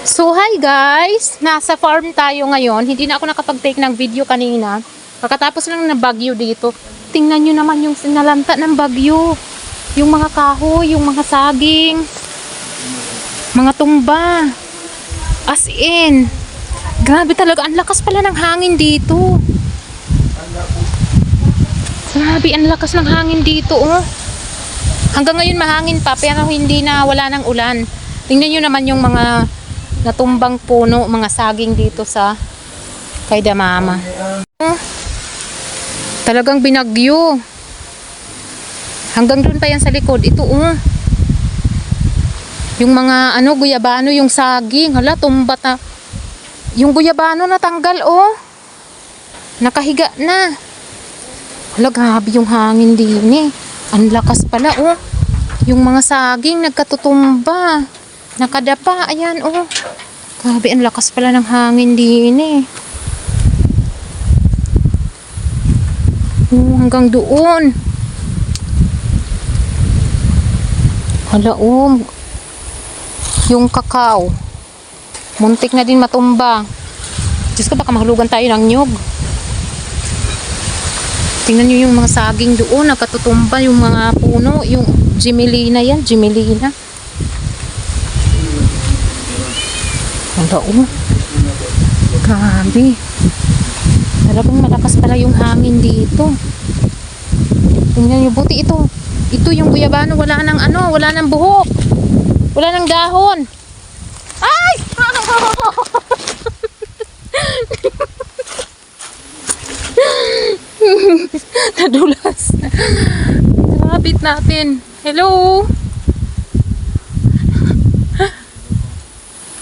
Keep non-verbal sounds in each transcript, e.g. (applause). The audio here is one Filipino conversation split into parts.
So hi guys, nasa farm tayo ngayon. Hindi na ako nakapag-take ng video kanina. Pagkatapos lang ng bagyo dito. Tingnan nyo naman yung sinalanta ng bagyo. Yung mga kahoy, yung mga saging, mga tumba. As in, grabe talaga. Ang lakas pala ng hangin dito. Grabe, ang lakas ng hangin dito, oh. Hanggang ngayon mahangin pa, pero hindi na wala ng ulan. Tingnan nyo naman yung mga natumbang puno, mga saging dito sa kay Damama. Oh, talagang binagyo. Hanggang doon pa yan sa likod. Ito, oh. Yung mga, ano, guyabano, yung saging. Hala, tumbat na. Yung guyabano natanggal, oh. Nakahiga na. Hala, grabe yung hangin din eh. Ang lakas pala, oh. Yung mga saging nagkatutumba. Nakadapa, ayan, oh. Grabe, ang lakas pala ng hangin din eh. Oh, hanggang doon. Hala, oh. Yung kakao. Muntik na din matumba. Diyos ko, baka mahulugan tayo ng nyog. Tingnan nyo yung mga saging doon, nakatutumba yung mga puno, yung Jimelina yan, Jimelina. Wala oh. Grabe. Talagang malakas pala yung hangin dito. Tingnan nyo, buti ito. Ito yung guyabano, wala nang ano, wala nang buhok. Wala nang dahon. Ay! (laughs) Nadulas. Sabit natin. Hello?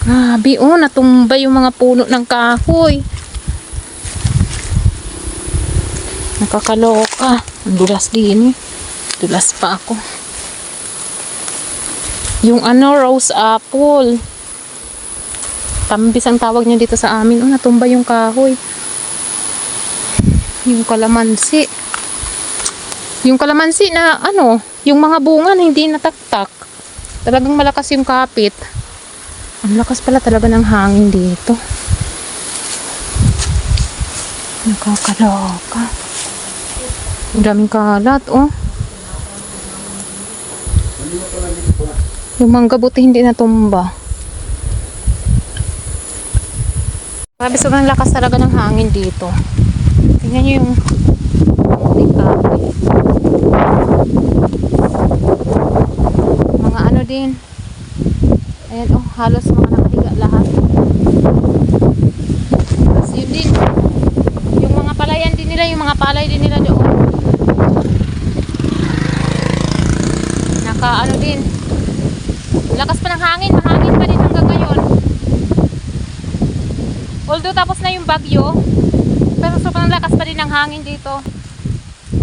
Grabe, oh, natumba yung mga puno ng kahoy. Nakakaloka. Ang dulas din eh. Dulas pa ako. Yung ano, rose apple. Tambis ang tawag niya dito sa amin. Oh, natumba yung kahoy. Yung kalamansi. Yung kalamansi na ano, yung mga bunga na hindi nataktak. Talagang malakas yung kapit. Ang lakas pala talaga ng hangin dito. Nakakaloka. Ang daming kalat, oh. Yung mangga buti hindi natumba. Grabe, sobrang lakas talaga ng hangin dito. Tingnan nyo yung. Mga ano din. Ayan, oh, halos mga nakahiga lahat. Tapos yun din. Yung mga palayan din nila, yung mga palay din nila doon. Naka ano din. Lakas pa ng hangin, mahangin pa din hanggang ngayon. Although tapos na yung bagyo, pero sobrang lakas pa din ng hangin dito.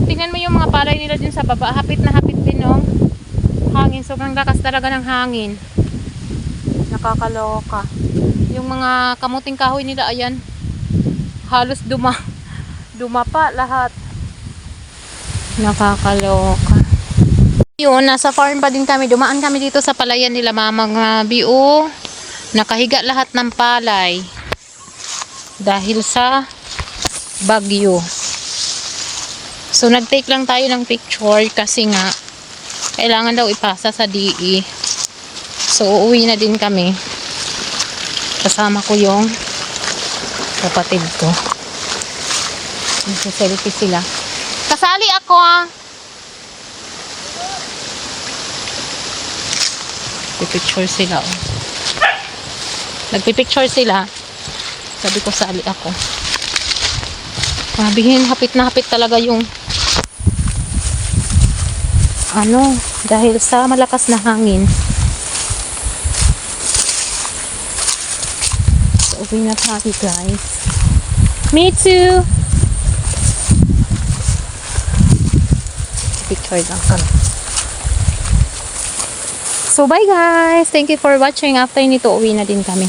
Tingnan mo yung mga palay nila din sa baba. Hapit na hapit din ng hangin. Sobrang lakas talaga ng hangin. Nakakaloka. Yung mga kamuting kahoy nila, ayan. Halos duma. (laughs) Dumapa lahat. Nakakaloka. Yun, nasa farm pa din kami. Dumaan kami dito sa palayan nila, mamang uh, bio. Nakahiga lahat ng palay. Dahil sa bagyo. So, nag-take lang tayo ng picture kasi nga, kailangan daw ipasa sa DE. So, uuwi na din kami. Kasama ko yung kapatid ko. Nagsiselfie sila. Kasali ako ah! Pipicture sila oh. Nagpipicture sila. Sabi ko sali ako. Sabihin, hapit na hapit talaga yung ano, dahil sa malakas na hangin. Uwi na tayo guys. Me too! Picture lang. So, bye guys! Thank you for watching. After nito, uwi na din kami.